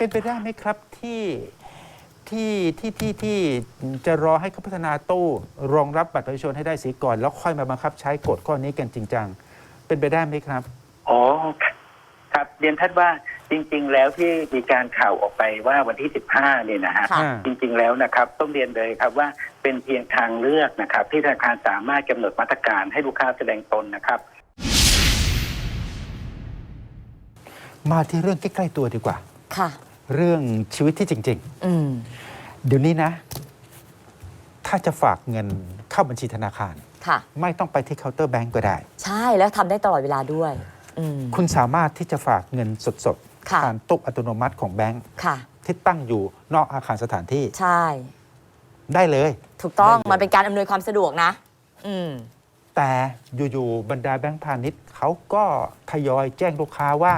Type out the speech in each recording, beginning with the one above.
เป็นไปได้ไหมครับที่ที่ที่ที่ที่จะรอให้เขาพัฒนาตู้รองรับบัตรประชาชนให้ได้สีก่อน แล้วค่อยมาบังคับใช้กฎข้อนี้กันจริงจังเป็นไปได้ไหมครับ อ๋อครับเรียนท่านว่าจริง ๆ แล้วที่มีการข่าวออกไปว่าวันที่ 15 เนี่ยนะฮะค่ะ จริง ๆ แล้วนะครับต้องเรียนเลยครับว่าเป็นเพียงทางเลือกนะครับ ที่ธนาคารสามารถกำหนดมาตรการให้ลูกค้าแสดงตนนะครับ มาที่เรื่องใกล้ๆตัวดีกว่า ค่ะ เรื่องชีวิตที่จริงอืมๆเดี๋ยวนี้นะ ถ้าจะฝากเงินเข้าบัญชีธนาคาร ค่ะ ไม่ต้องไปที่เคาน์เตอร์แบงก์ก็ได้ ใช่แล้วทำได้ตลอดเวลาด้วยอืม คุณสามารถที่จะฝากเงินสดๆค่ะ ผ่านตู้อัตโนมัติของแบงก์ค่ะ ที่ตั้งอยู่นอกอาคารสถานที่ใช่ ได้เลย ถูกต้องได้เลย มันเป็นการอำนวยความสะดวกนะ อืม แต่อยู่ๆบรรดาแบงก์พาณิชย์เขาก็ทยอยแจ้งลูกค้าว่า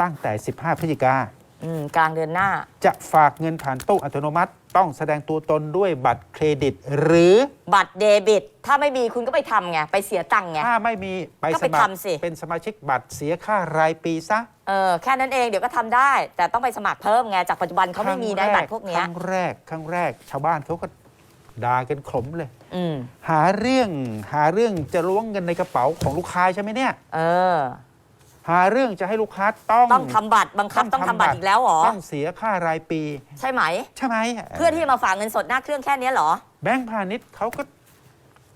ตั้งแต่ 15 พฤศจิกา อืมกลางเดือนหน้า จะฝากเงินผ่านตู้อัตโนมัติ ต้องแสดงตัวตนด้วยบัตรเครดิต หรือบัตรเดบิต ถ้าไม่มีคุณก็ไปทำไง ไปเสียตังค์ไง ถ้าไม่มีไปก็สไปมัคร ทำสิ เป็นสมาชิกบัตรเสียค่ารายปีซะเออแค่นั้นเองเดี๋ยวก็ทำได้ แต่ต้องไปสมัครเพิ่มไง จากปัจจุบันเขาไม่มีได้บัตรพวกคเนี้ยรั้งแรกครั้งแรก ชาวบ้านเขาก็ด่ากันขมเลย อืมหาเรื่องหาเรื่องจะล้วงเงินในกระเป๋าของลูกค้าใช่ไหมเนี่ย เออ หาเรื่องจะให้ลูกค้าต้องต้องทำบัตรบังคับต้องทำบัตรอีกแล้วเหรอ ต้องเสียค่ารายปี ใช่ไหม ใช่ไหมเพื่อที่จะมาฝากเงินสดหน้าเครื่องแค่เนี้ยเหรอ แบงก์พาณิชย์เขาก็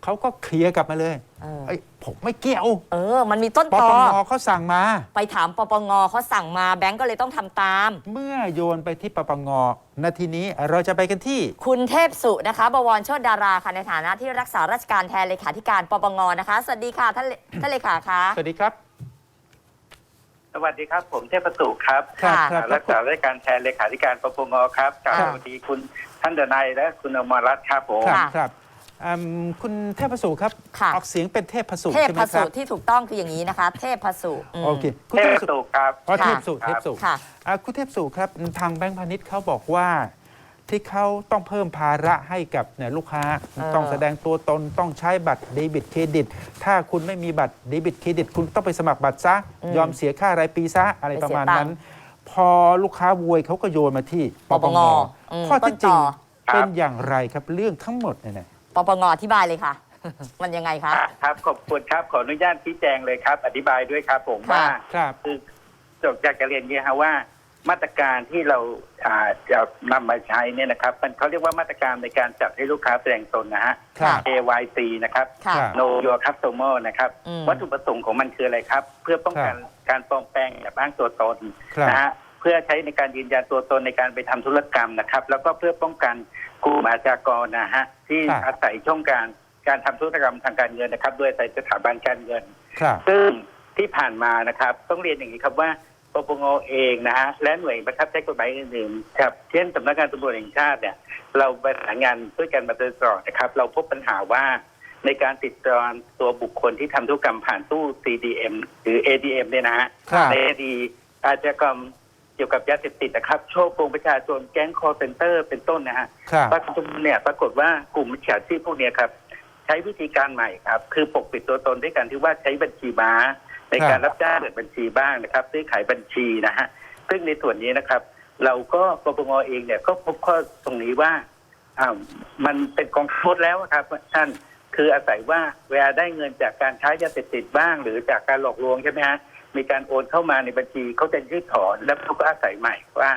เขาก็เคลียร์กลับมาเลยเออ เอ้ยผมไม่เกี่ยวเออ มันมีต้นปตปองเขาสั่งมา ไปถามปปงเขาสั่งมาแบงก์ก็เลยต้องทำตาม เมื่อโยนไปที่ปปงนาทีนี้เราจะไปกันที่ คุณเทพสุนะคะ บวรโชดดาราค่ะในฐานะที่รักษาราชการแทนเลขาธิการปปงนะคะ สวัสดีค่ะท่านเล ท่านเลขาคะสวัสดีครับ สวัสดีครับ ผมเทพประสุครับครับค่ะครับรักษาราชการแทนเลขาธิการปปงครับกราบครับสวัสดีคุณท่านเดนายและคุณอมรรัตน์ครับผมครับค่ะครับอืมคุณเทพสุครับค่ะ ออกเสียงเป็นเทพสุเทพใช่ไหมพคสุรับที่ถูกต้องคืออย่างนี้นะคะ เทพพสุม โอเคคุณเทเทพพประสุสุครับ อ๋อค่ะเทพสุครับเทพสุค่ะ อ่าคุณเทพสุครับทางแบงก์พาณิชย์เขาบอกว่า ที่เขาต้องเพิ่มภาระให้กับเนี่ยลูกค้าเออต้องแสดงตัวตนต้องใช้บัตรเดบิตเครดิต ถ้าคุณไม่มีบัตรเดบิตเครดิต คุณต้องไปสมัครบัตรซะ ยอมเสียค่ารายปีซะอะไรประมาณนั้น พอลูกค้าโวยเขาก็โยนมาที่ปปงอืมข้อเท็จจริงต้นต่อเป็นอย่างไรครับเรื่องทั้งหมดเนี่ยนะปปงอธิบายเลยค่ะ มันยังไงคะครับขอบคุณครับขออนุญาตชี้แจงเลยครับ อธิบายด้วยครับผมค่ะว่าครับคือจบจากการเรียนนี้ครับว่า มาตรการที่เราอ่าจะนำมาใช้เนี่ยนะครับ มันเขาเรียกว่ามาตรการในการจัดให้ลูกค้าแสดงตนนะฮะครับ AYC นะครับค่ะครับ Know Your Customer นะครับอืมวัตถุประสงค์ของมันคืออะไรครับ เพื่อป้องกันการปลอมแปลงแอบอ้างตัวตนครับนะฮะเพื่อใช้ในการยืนยันตัวตนในการไปทำธุรกรรมนะครับ แล้วก็เพื่อป้องกันกลุ่มอาชญากรนะฮะที่ครับอาศัยช่องการการทำธุรกรรมทางการเงินนะครับ ด้วยอาศัยสถาบันการเงินครับซึ่งที่ผ่านมานะครับ ต้องเรียนอย่างนี้ครับว่า ปปงเองนะฮะและหน่วยบังคับใช้กฎหมายอื่นๆครับเช่นสำนักงานตำรวจแห่งชาติเนี่ย เราประสานงานด้วยกันมาโดยตลอดนะครับ เราพบปัญหาว่าในการติดตามตัวบุคคลที่ทำธุรกรรมผ่านตู้ CDM หรือ ADM เนี่ยนะฮะครับในคดีอาชญากรรมเกี่ยวกับยาเสพติดนะครับโชว์โกงประชาชนแก๊งคอร์เซนเตอร์เป็นต้นนะฮะครับปรากฏว่าเนี่ยปรากฏว่ากลุ่มมิจฉาชีพพวกเนี้ยครับ ใช้วิธีการใหม่ครับ คือปกปิดตัวตนด้วยการที่ว่าใช้บัญชีม้า ในการรับจ้างเปิดบัญชีบ้างนะครับซื้อขายบัญชีนะฮะซึ่งในส่วนนี้นะครับ เราก็ปปงเองเนี่ยก็พบข้อตรงนี้ว่าอ่ามันเป็นกองโทษแล้วครับ ท่านคืออาศัยว่าเวลาได้เงินจากการใช้ยาเสพติดบ้าง หรือจากการหลอกลวงใช่ไหมฮะมีการโอนเข้ามาในบัญชีเขาจะยืดถอนแล้วเขาก็อาศัยใหม่ว่า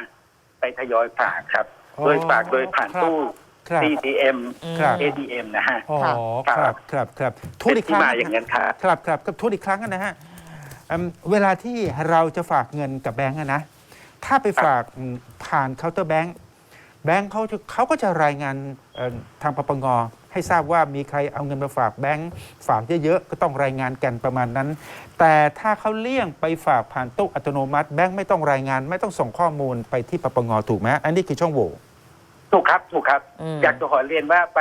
ไปทยอยฝากครับ โดยฝากโดยผ่านตู้ครับ CDM ครับ ADM นะฮะอ๋อค่ะครับครับครับทุเป็กนอีกคที่รั้งมาอย่างนั้นครับครับครับกับทุกอีกครั้งนะฮะอืม เวลาที่เราจะฝากเงินกับแบงก์อะนะ ถ้าไปฝากอืมผ่านเคาน์เตอร์แบงก์แบงก์เขาจะเขาก็จะรายงานเอ่อทางปปงให้ทราบว่ามีใครเอาเงินมาฝากแบงก์ฝากเยอะๆก็ต้องรายงานกันประมาณนั้น แต่ถ้าเขาเลี่ยงไปฝากผ่านตู้อัตโนมัติ แบงก์ไม่ต้องรายงานไม่ต้องส่งข้อมูลไปที่ปปงถูกไหมอันนี้คือช่องโหว่ถูกครับถูกครับอืมอยากจะขอเรียนว่าไป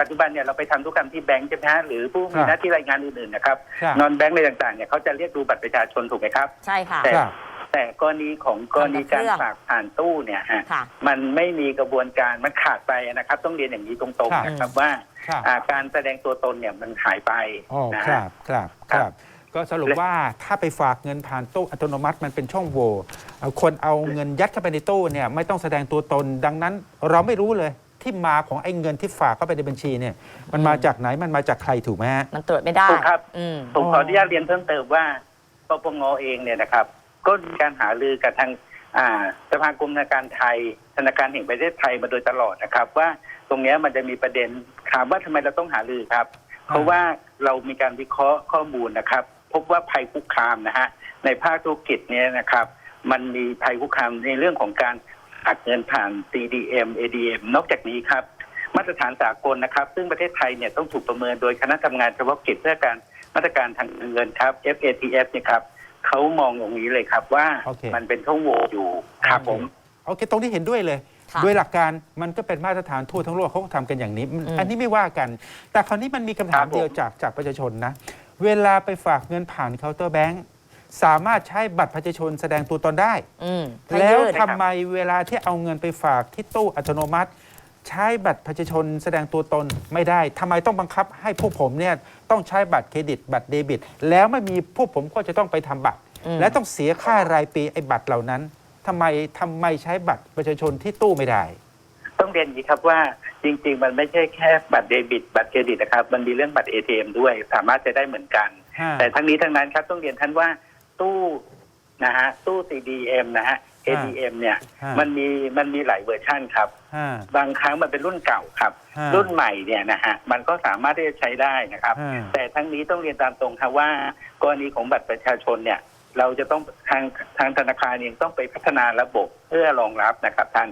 ปัจจุบันเนี่ยเราไปทำธุรกรรมที่แบงก์ใช่ไหมฮะหรือผู้ครัมีบหน้าที่รายงานอื่นๆนะครับครับนอนแบงก์ในต่างๆเนี่ยเขาจะเรียกดูบัตรประชาชนถูกไหมครับ ใช่ค่ะ แต่ครับแต่กรณีของกรณีการฝากผ่านตู้เนี่ยฮะค่ะ มันไม่มีกระบวนการมันขาดไปนะครับ ต้องเรียนอย่างนี้ตรงๆนะครับว่าครับ อ่าการแสดงตัวตนเนี่ยมันหายไปอ๋อนะคฮะ รับครับคครัรับ บ ก็สรุปว่าถ้าไปฝากเงินผ่านตู้อัตโนมัติมันเป็นช่องโหว่เอ่อคนเอาเงินยัดเข้าไปในตู้เนี่ยไม่ต้องแสดงตัวตนดังนั้นเราไม่รู้เลย ที่มาของไอ้เงินที่ฝากเข้าไปในบัญชีเนี่ย มันมาจากไหนมันมาจากใครถูกไหมฮะ มันตรวจไม่ได้ถูกครับ อืม ผมขออนุญาตเรียนเพิ่มเติมว่าปปงเองเนี่ยนะครับ ก็มีการหารือกับทางอ่าสภากรมธนาคารไทย ธนาคารแห่งประเทศไทยมาโดยตลอดนะครับ ว่าตรงเนี้ยมันจะมีประเด็นถามว่าทำไมเราต้องหารือครับ เพราะว่าเรามีการวิเคราะห์ข้อมูลนะครับ พบว่าภัยคุกคามนะฮะในภาคธุรกิจเนี่ยนะครับ มันมีภัยคุกคามในเรื่องของการ ฝากเงินผ่าน CDM ADM นอกจากนี้ครับ มาตรฐานสากลนะครับ ซึ่งประเทศไทยเนี่ยต้องถูกประเมินโดยคณะทำงานเฉพาะกิจเพื่อการมาตรการทางการเงินครับ FATF เนี่ยครับเขามองอย่างนี้เลยครับว่าโอเคมันเป็นช่องโหว่อยู่ครับผมโอเค ตรงนี้เห็นด้วยเลยค่ะโดยหลักการมันก็เป็นมาตรฐานทั่วทั้งโลกเขาก็ทำกันอย่างนี้มันอืมอันนี้ไม่ว่ากัน แต่คราวนี้มันมีคำถามครับผมเดียวจากจากประชาชนนะ เวลาไปฝากเงินผ่านเคาน์เตอร์แบงก์ สามารถใช้บัตรประชาชนแสดงตัวตนได้ อืมถ้าแล้วยื่นทำไมเวลาที่เอาเงินไปฝากที่ตู้อัตโนมัติ ใช้บัตรประชาชนแสดงตัวตนไม่ได้ทำไมต้องบังคับให้พวกผมเนี่ยต้องใช้บัตรเครดิต บัตรเดบิต แล้วไม่มีพวกผมก็จะต้องไปทำบัตร อืมและต้องเสียค่ารายปีไอ้บัตรเหล่านั้นทำไมทำไมใช้บัตรประชาชนที่ตู้ไม่ได้ ต้องเรียนอย่างนี้ครับว่าจริง ๆ มันไม่ใช่แค่บัตรเดบิต บัตรเครดิตนะครับ มันมีเรื่องบัตร ATM ด้วย สามารถจะได้เหมือนกันฮะแต่ทั้งนี้ทั้งนั้นครับต้องเรียนท่านว่า ตู้นะฮะตู้ CDM นะฮะ ATM เนี่ยฮะ มันมีมันมีหลายเวอร์ชันครับฮะบางครั้งมันเป็นรุ่นเก่าครับ ฮะรุ่นใหม่เนี่ยนะฮะมันก็สามารถที่จะใช้ได้นะครับ ฮะ แต่ทั้งนี้ต้องเรียนตามตรงครับว่ากรณีของบัตรประชาชนเนี่ย เราจะต้องทางทางธนาคารเองต้องไปพัฒนาระบบเพื่อรองรับนะครับท่าน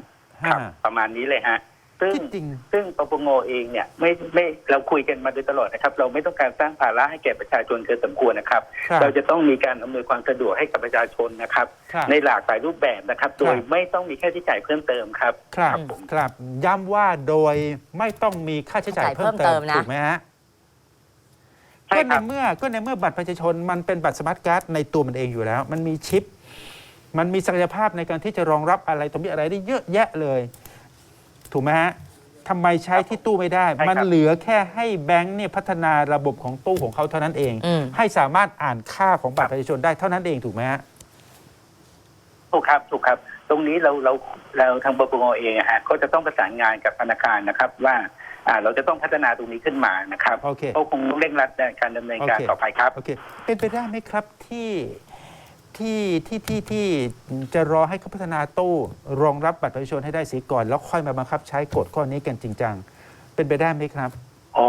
ครับฮะประมาณนี้เลยฮะ ซึ่งที่จริง ซึ่งปปงเองเนี่ยไม่ไม่เราคุยกันมาโดยตลอดนะครับ เราไม่ต้องการสร้างภาระให้แก่ประชาชนเกินสมควรนะครับ ครับเราจะต้องมีการอำนวยความสะดวกให้กับประชาชนนะครับ ครับในหลากหลายรูปแบบนะครับ โดยไม่ต้องมีค่าใช้จ่ายเพิ่มเติมครับครับผม ครับย้ำว่าโดยไม่ต้องมีค่าใช้จ่ายเพิ่มเติเพิ่มมเติมนะถูกไหมฮะใช่ก็คในรับ เมื่อก็ในเมื่อบัตรประชาชนมันเป็นบัตรสมาร์ทการ์ดในตัวมันเองอยู่แล้ว มันมีชิป มันมีศักยภาพในการที่จะรองรับอะไรตรงนี้อะไรได้เยอะแยะเลย ถูกไหมฮะทำไมใช้ที่ตู้ไม่ได้ ใช่ครับ มันเหลือแค่ให้แบงค์เนี่ยพัฒนาระบบของตู้ของเขาเท่านั้นเอง อืม ให้สามารถอ่านค่าของบัตรประชาชนได้เท่านั้นเองถูกไหมฮะ ถูกครับถูกครับ ตรงนี้เราเราเราทางปปงเองอะฮะก็จะต้องประสานงานกับธนาคารนะครับ ว่าอ่าเราจะต้องพัฒนาตรงนี้ขึ้นมานะครับโอเคก็คงต้องเร่งรัดในการดำเนินการโอเค ต่อไปครับ โอเค เป็นไปได้ไหมครับที่ ที่ที่ที่ที่จะรอให้เขาพัฒนาตู้รองรับบัตรประชาชนให้ได้สีก่อน แล้วค่อยมาบังคับใช้กฎข้อนี้กันจริงจังเป็นไปได้ไหมครับ อ๋อ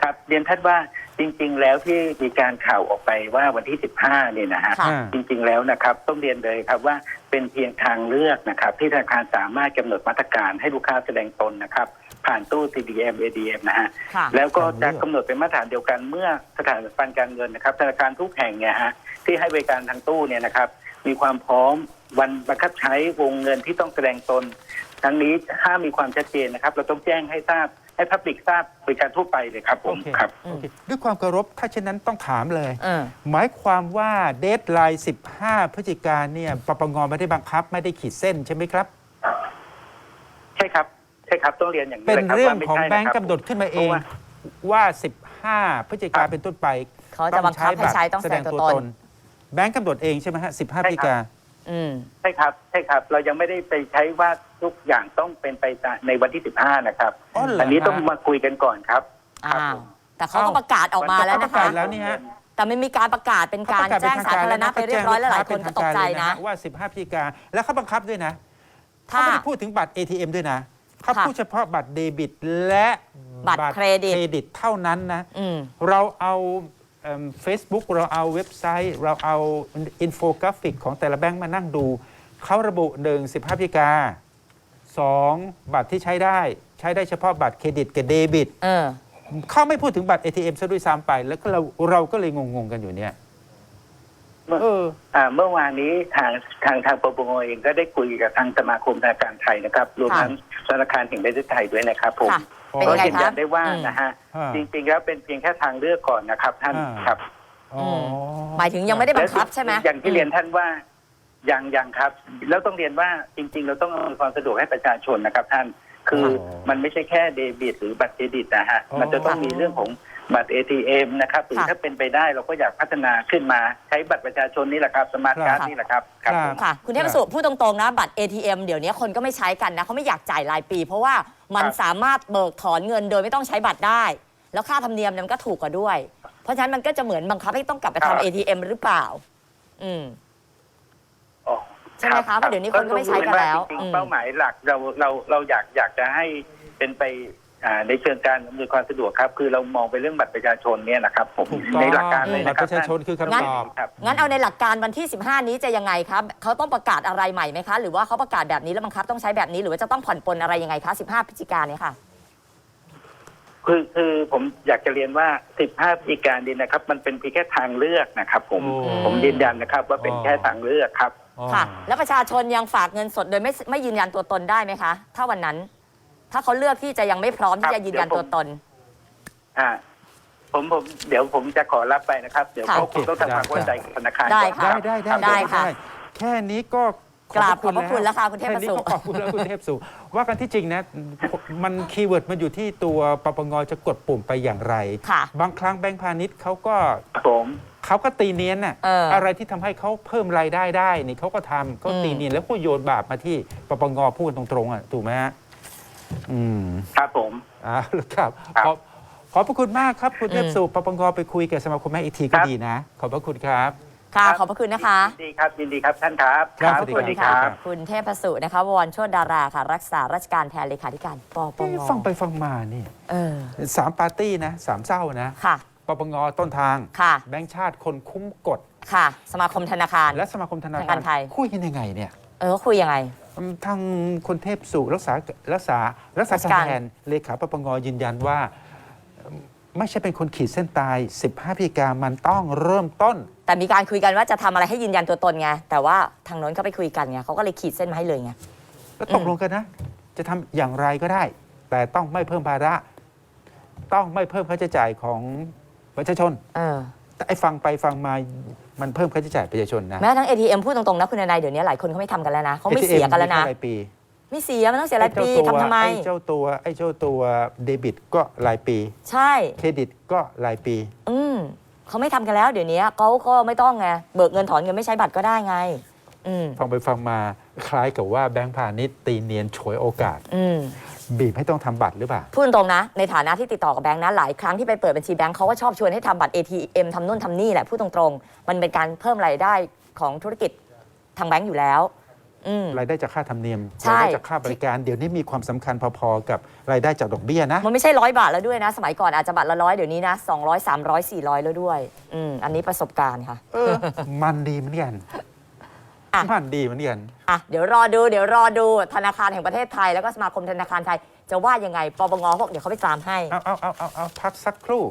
ครับเรียนท่านว่าจริง ๆ แล้วที่มีการข่าวออกไปว่าวันที่ 15 เนี่ยนะฮะค่ะ จริง ๆ แล้วนะครับต้องเรียนเลยครับว่าเป็นเพียงทางเลือกนะครับ ที่ธนาคารสามารถกำหนดมาตรการให้ลูกค้าแสดงตนนะครับ ผ่านตู้ CDM ADM นะฮะ ค่ะ แล้วก็จะทางเลือกกำหนดเป็นมาตรฐานเดียวกันเมื่อสถาบันการเงินนะครับธนาคารทุกแห่งเนี่ยฮะ ที่ให้บริการทางตู้เนี่ยนะครับ มีความพร้อมวันบังคับใช้วงเงินที่ต้องแสดงตน ทั้งนี้ถ้ามีความชัดเจนนะครับ เราต้องแจ้งให้ทราบให้พับลิกทราบบริการทั่วไปเลยครับผมโอเคครับ โอเคด้วยความเคารพถ้าเช่นนั้นต้องถามเลย เออ หมายความว่าเดทไลน์ 15 พฤศจิกายนเนี่ยปปงไม่ได้บังคับไม่ได้ขีดเส้นใช่ไหมครับ ใช่ครับ ใช่ครับต้องเรียนอย่างนี้เป็นเลยครับเรื่องว่าไม่ของใช่แบงก์นะครับกำหนดขึ้นมาเองเพราะว่าว่า 15 พฤศจิกายนเป็นต้นไปเขาจะบังคับให้ใช้ต้องแสดงตัวตน แบงก์กำหนดเองใช่ไหมฮะ15พฤศจิกา อืม ใช่ครับใช่ครับ เรายังไม่ได้ไปใช้ว่าทุกอย่างต้องเป็นไปตามในวันที่ 15 นะครับอ๋อเหรออันนี้ต้องฮะมาคุยกันก่อนครับ ครับอ้าวผม แต่เขาก็ประกาศออกมาแล้วปนะระกาคะ ศแล้วนี่ฮะ แต่ไม่มีการประกาศเป็นการแจ้งสาธารณะไปเรียบร้อยแล้วหลายคนก็ตกใจนะ ว่า 15พฤศจิกาแล้วเขาบังคับด้วยนะเขาถ้าไม่ได้พูดถึงบัตร ATM ด้วยนะเขาค่ะพูดเฉพาะบัตรเดบิตและบัตรเครดิตเครดิตเท่านั้นนะ อืม เราเอา เฟซบุ๊กเราเอาเว็บไซต์ เราเอาอินโฟกราฟิกของแต่ละแบงค์มานั่งดู เขาระบุหนึ่ง15พฤศจิกาสองบัตรที่ใช้ได้ใช้ได้เฉพาะบัตรเครดิตกับเดบิต เออ เขาไม่พูดถึงบัตร ATM ซะด้วยซ้ำไป แล้วก็เราเราก็เลยงงๆกันอยู่เนี่ย เมื่อเออ อ่าเมื่อวานนี้ทางทางทางปปงเองก็ได้คุยกับทางสมาคมธนาคารไทยนะครับ รวมค่ะทั้งธนาคารแห่งประเทศไทยด้วยนะครับผม ค่ะ เป็นก็ยังไงยืนคยัรับนได้ว่าอืมนะฮะอ่าจริงๆแล้วเป็นเพียงแค่ทางเลือกก่อนนะครับ ท่านอ่า ครับอ๋ออหมายถึงยังไม่ได้บังคับใช่ไหมอย่างที่เรียนท่านว่ายังยังครับ แล้วต้องเรียนว่าจริง ๆ เราต้องอำนวยความสะดวกให้ประชาชนนะครับ ท่านคืออ๋อมันไม่ใช่แค่เดบิตหรือบัตรเครดิตนะฮะอ๋อมันจะต้องมีเรื่องของ บัตร ATM นะครับหรือค่ะถ้าเป็นไปได้เราก็อยากพัฒนาขึ้นมาใช้บัตรประชาชนนี่แหละครับสมาร์ทการ์ดครับนี่แหละครับครับครับผม ค่ะ คุณเทพสุพูดตรงๆนะ บัตร ATM เดี๋ยวนี้คนก็ไม่ใช้กันนะเขาไม่อยากจ่ายรายปี เพราะว่ามันครับ สามารถเบิกถอนเงินโดยไม่ต้องใช้บัตรได้ แล้วค่าธรรมเนียมเนี่ยมันก็ถูกกว่าด้วย เพราะฉะนั้นมันก็จะเหมือนบังคับให้ต้องกลับไปทำ ATM หรือเปล่า อืม อ๋อใช่ไหมคะเพราะเดี๋ยวนี้คนก็ไม่ใช้กันแล้วจริงอืม ๆเป้าหมายหลักเราเราเราอยากอยากจะให้เป็นไป อ่าในเชิงการอำนวยความสะดวกครับ คือเรามองไปเรื่องบัตรประชาชนเนี่ยนะครับผมถูกต้องในหลักการเลยบัตนะรคปรับระชาชนคือคำงั้นตอบ ครับ งั้นเอาในหลักการวันที่ 15 นี้จะยังไงครับเขาต้องประกาศอะไรใหม่ไหมคะ หรือว่าเขาประกาศแบบนี้แล้วบังคับต้องใช้แบบนี้ หรือว่าจะต้องผ่อนปลนอะไรยังไงคะ 15 พฤศจิกายนเนี่ยค่ะ คือคือผมอยากจะเรียนว่า 15พฤศจิกายนนี้นะครับ มันเป็นเพียงแค่ทางเลือกนะครับ ผมโอ้ ผมยืนยันนะครับ ว่าเป็นอ๋อแค่ทางเลือกครับ อ๋อค่ะ แล้วประชาชนยังฝากเงินสดโดยไม่ไม่ยืนยันตัวตนได้ไหมคะ ถ้าวันนั้น ถ้าเขาเลือกที่จะยังไม่พร้อมที่จะยืนยันตัวตน อ่าผมผมเดี๋ยวผมจะขอรับไปนะครับ เดี๋ยวค่ะเขาคงต้องทำความเข้าใจกับธนาคารได้ก่อนค่ะรับได้ได้ได้ค่ะ แค่นี้ก็กราบขอบพระคุณแล้วค่ะคุณเทพแค่นี้สุ ก็ขอบคุณแล้วคุณเทพสุว่ากันที่จริงนะ มันคีย์เวิร์ดมันอยู่ที่ตัวปปงจะกดปุ่มไปอย่างไร ค่ะบางครั้งแบงก์พาณิชย์เขาก็ครับผม เขาก็ตีเนียนน่ะเออออะไรที่ทำให้เขาเพิ่มรายได้ได้นี่เขาก็ทำเขาอืมตีเนียนแล้วก็โยนบาปมาที่ปปงพูดตรงๆอะถูกไหมฮะ อืมครับผมอ่าครับครับ ขอบขอบพระคุณมากครับ คุณอืมเทพสุปปงไปคุยกับสมาคมแม่อีกทีคก็รับดีนะ ขอบพระคุณครับ ค่ะครับขอบพระคุณนะคะ ยินดีครับยินดีครับท่านครับ ครับสวัสดีคครัรับบคุณเทพสุนะคะวรโชดดาราค่ะ รักษาราชการแทนเลขาธิการปปงฟังไปฟังมานี่เออ สามปาร์ตี้นะสามเศร้านะค่ะ ปปงต้นทาง ค่ะ แบงค์ชาติคนคุ้มกฎ ค่ะ สมาคมธนาคาร และสมาคมธนาธนาคาคารรไทย คุยกันยังไงเนี่ย เออคุยยังไงอืม ทางคนเทพสุรักษารักษารักษาราชการแทนเลขาปปงยืนยันว่าเอิ่มไม่ใช่เป็นคนขีดเส้นตาย 15พฤศจิกามันต้องเริ่มต้น แต่มีการคุยกันว่าจะทำอะไรให้ยืนยันตัวตนไง แต่ว่าทางโน้นเขาไปคุยกันไงเขาก็เลยขีดเส้นมาให้เลยไงแล้วตกลงกันนะ จะทำอย่างไรก็ได้ แต่ต้องไม่เพิ่มภาระ ต้องไม่เพิ่มค่าใช้จ่ายของประชาชน เออแต่ไอ้ฟังไปฟังมา มันเพิ่มค่าใช้จ่ายประชาชนนะแม้กระทั้ง ATM พูดตรงๆนะคุณนายเดี๋ยวนี้หลายคนเขาไม่ทำกันแล้วนะเขาไม่เสียกันแล้วนะ รายปีไม่เสียมันต้องเสียรายปีไอ้เจ้าตัวทำทำไมไอ้เจ้าตัวไอ้เจ้าตัวเดบิตก็รายปี ใช่ เครดิตก็รายปี อืมเขาไม่ทำกันแล้วเดี๋ยวนี้เขาก็ไม่ต้องไงเบิกเงินถอนเงินไม่ใช้บัตรก็ได้ไง อืม ฟังไปฟังมาคล้ายกับว่าแบงก์พาณิชย์ตีเนียนฉวยโอกาส อืม บีบให้ต้องทำบัตรหรือเปล่า พูดตรงๆนะ ในฐานะที่ติดต่อกับแบงค์นะหลายครั้งที่ไปเปิดบัญชีแบงค์เขาก็ชอบชวนให้ทำบัตร ATM ทำนู่นทำนี่แหละพูดตรงๆ มันเป็นการเพิ่มรายได้ของธุรกิจทางแบงค์อยู่แล้ว อืม รายได้จากค่าธรรมเนียมใช่ รายได้จากค่าบริการเดี๋ยวนี้มีความสำคัญพอๆกับรายได้จากดอกเบี้ยนะ มันไม่ใช่ร้อยบาทแล้วด้วยนะ สมัยก่อนอาจจะบัตรละร้อยเดี๋ยวนี้นะสองร้อยสามร้อยสี่ร้อยแล้วด้วย อืมอันนี้ประสบการณ์ค่ะ เออ มันดีเหมือนกัน อะมันดีเหมือนกันอะเดี๋ยวรอดูเดี๋ยวรอดูธนาคารแห่งประเทศไทย แล้วก็สมาคมธนาคารไทย จะว่ายังไงปปงพวกเดี๋ยวเขาไปตามให้ เอาเอาเอาเอาเอาพักสักครู่